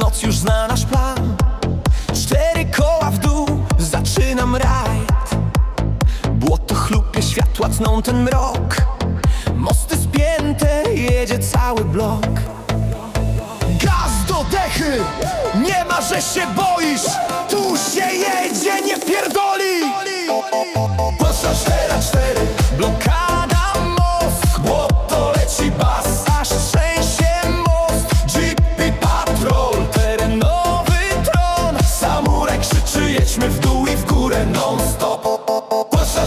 noc już zna nasz plan. Cztery koła w dół, zaczynam rajd. Błoto chlupie, światła tną ten mrok. Mosty spięte, jedzie cały blok. Gaz do dechy, nie ma, że się boisz górę non stop Pasza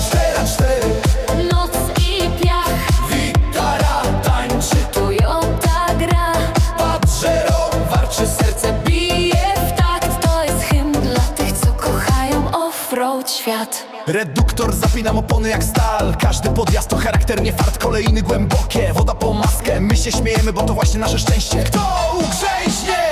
4 Noc i piach, Witara tańczy. Toyota gra. Padżero warczy serce Bije w takt, to jest hymn dla tych, co kochają offroad świat. Reduktor zapinam opony jak stal. Każdy podjazd to charakternie fart. Kolejny głębokie, woda po maskę. My się śmiejemy, bo to właśnie nasze szczęście. Kto ugrzęźnie,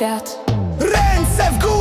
świat Ręce w górę!